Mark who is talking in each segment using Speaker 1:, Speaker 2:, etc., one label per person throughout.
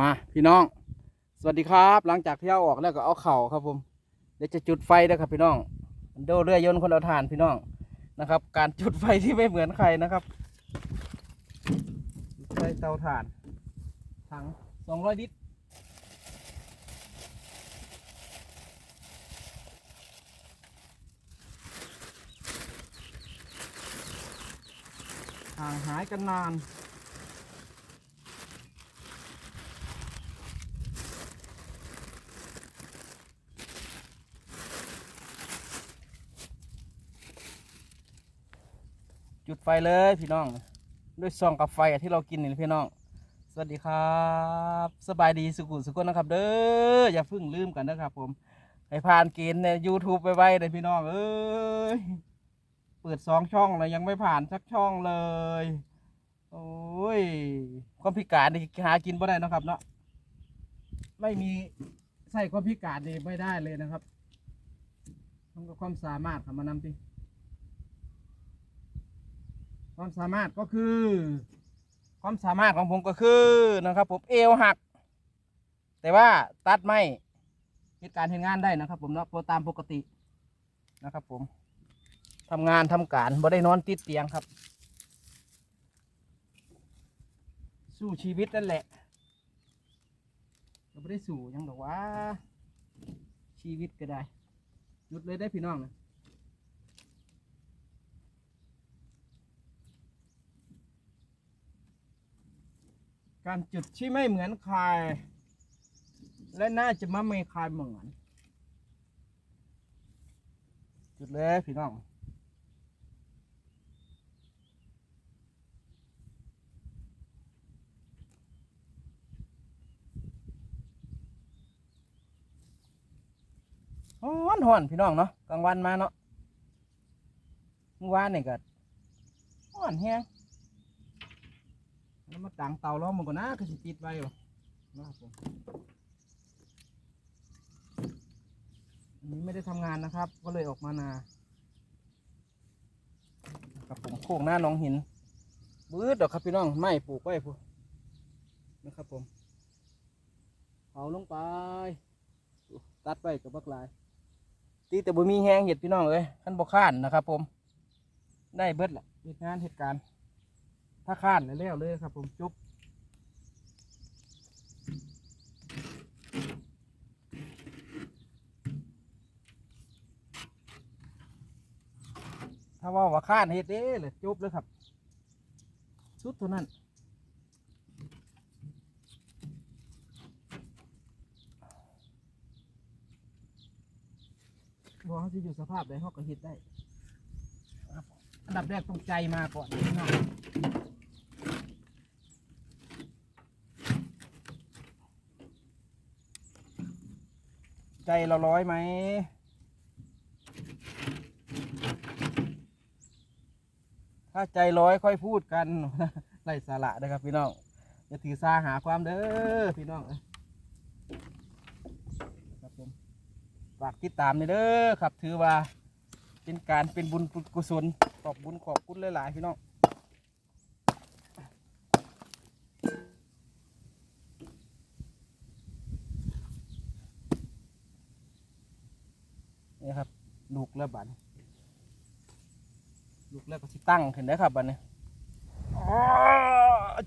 Speaker 1: มาพี่น้อง สวัสดีครับ หลังจากที่เอาออกแล้วก็เอาเข่าครับผมเดี๋ยวจะจุดไฟด้วครับพี่น้องโดเรือยนต์คนเอาถ่านพี่น้องนะครับ การจุดไฟที่ไม่เหมือนใครนะครับใช้เตาถ่าน ถังสองร้อยลิตรห่างหายกันนาน จุดไฟเลยพี่น้อง ด้วยซองกับไฟที่เรากินนี่พี่น้อง สวัสดีครับ สบายดีสุขุสุขนะครับ เด้ออย่าเพิ่งลืมกันนะครับ ผมให้ผ่านเกณฑ์ใน YouTube ไปไว้เลยพี่น้องเอ้ยเปิดสองช่องเลยยังไม่ผ่านสักช่องเลย โอ้ยความพิการนี่หากินบ่ได้นะครับ เนาะไม่มีใส่ความพิการนี่ไม่ได้เลยนะครับต้องกับความสามารถเข้ามานำที ความสามารถก็คือ ความสามารถของผมก็คือนะครับผมเอวหัก แต่ว่าตัดไม่เหตุการณ์เห็นงานได้นะครับ ผมเนาะตามปกตินะครับ ผมทำงานทำการบ่ได้นอนติดเตียงครับ สู้ชีวิตนั่นแหละก็ไม่ได้สู้ยังหรอกว่า ชีวิตก็ได้หยุดเลยได้พี่น้องนะ การจุดที่ไม่เหมือนใคร และน่าจะไม่มีใครเหมือน จุดเลยพี่น้องฮ้อนฮ้อนพี่น้องเนาะกลางวันมาเนาะเมื่อวานนี่ก็ฮ้อนแฮง แล้วมาต่างเตาล้อมมันก่อนนะคือสิติดไว้บ่นะครับผมอันนี้ไม่ได้ทำงานนะครับ ก็เลยออกมานาครับผมโค้งหน้าน้องหินบืดดอกครับพี่น้องไม่ปลูกไว้พูนะครับผมเผาลงไป ตัดไปกับบักลาย ตีแต่บ่มีแหงเห็ดพี่น้องเอ้ยขั้นบ่ข้านนะครับผม ได้เบิดแหละเหตุงานเหตุการณ์ ถ้าข้านแล้วเลยครับ ผมจบถ้าว่าว่าข้านเฮ็ดเด้เลยจบเลยครับสุดเท่านั้นบอกเขาจะอยู่สภาพใดเขาก็เฮ็ดได้ อันดับแรกต้องใจมาก่อนพี่น้องใจเราร้อยไหม ถ้าใจร้อยค่อยพูดกันไร้สาระนะครับพี่น้องอย่าถือสาหาความเด้อพี่น้องครับผมฝากติดตามนี่เด้อครับ ถือว่าเป็นการเป็นบุญกุศล อบบุญขอบคุณหลายๆพี่น้องนี่ครับลูกแล้วบันลูกแล้วก็สิตั้งขึ้นได้ครับบันเนี่ย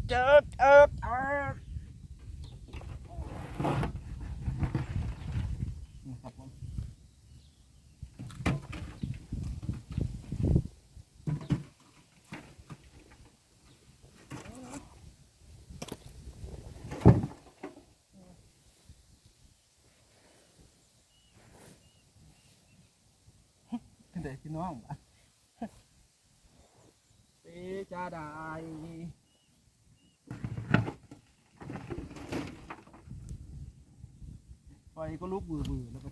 Speaker 1: เจิกเอิกเอิกนี่ครับผมเด็กพี่น้องเตจะได้ไฟก็ลุกเบือบือแล้วก็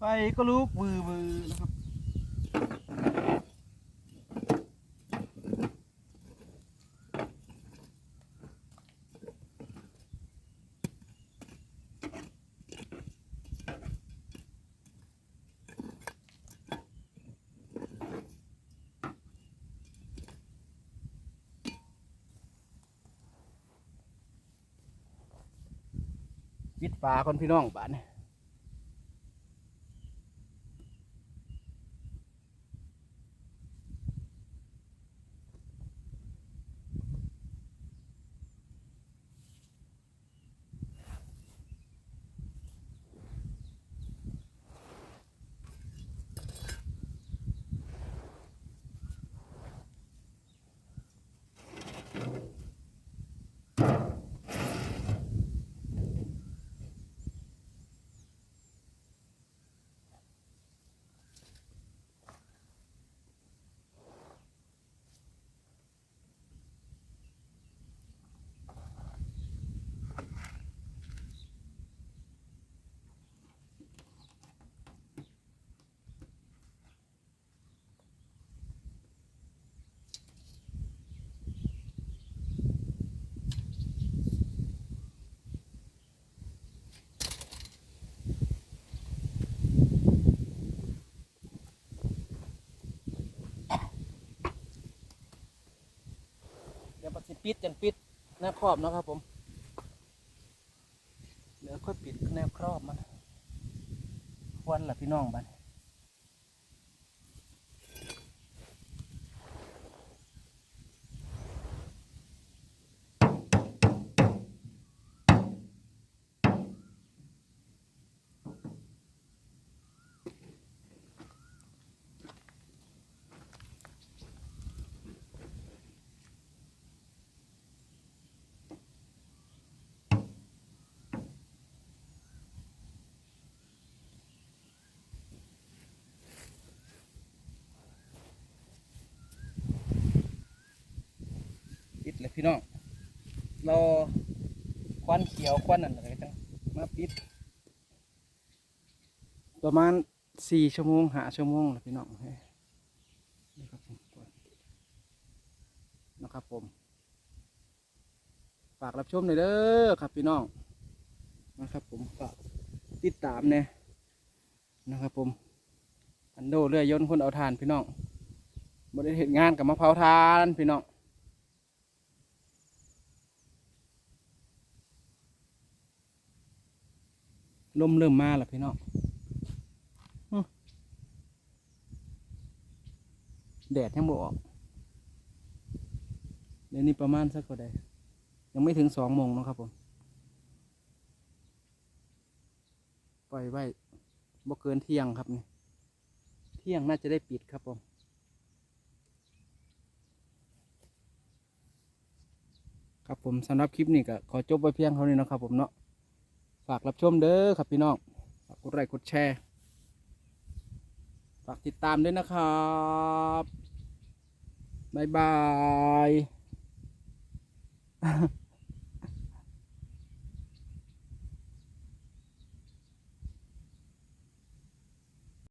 Speaker 1: ไฟก็ลุกวือวือนะครับปิดฝาคนพี่น้องบ้านนี่ยว ปิดจังปิดแนวครอบนะครับผมเดี๋ยวค่อยปิดแนวครอบมันควันล่ะพี่น้องบ้าน เลยพี่น้องเรอควันเขียวควันนั่นอะไรจังมาปิด ประมาณสี่ชั่วโมงหาชั่วโมงแหละพี่น้องนี่ครับผมนะครับผม ฝากรับชมหน่อยเด้อครับพี่น้องนะครับผมฝากติดตามเนี่ยนะครับผมอันโดเรือยนต์คนเอาทานพี่น้องบริเหตุงานกับมะพร้าวทานพี่น้อง ลมเริ่มมาแล้วพี่น้องแดดยังบออก เดี๋ยวนี้ประมาณสักก็ได้ยังไม่ถึงสองโมงนะครับผม ปล่อยไว้บ่เกินเที่ยงครับนี่ เที่ยงน่าจะได้ปิดครับผมครับผมสำหรับคลิปนี้ก็ขอจบไว้เพียงเท่านี้นะครับผมเนาะ ฝากรับชมเด้อครับพี่น้องฝากกดไลค์กดแชร์ฝากติดตามด้วยนะครับบ๊ายบาย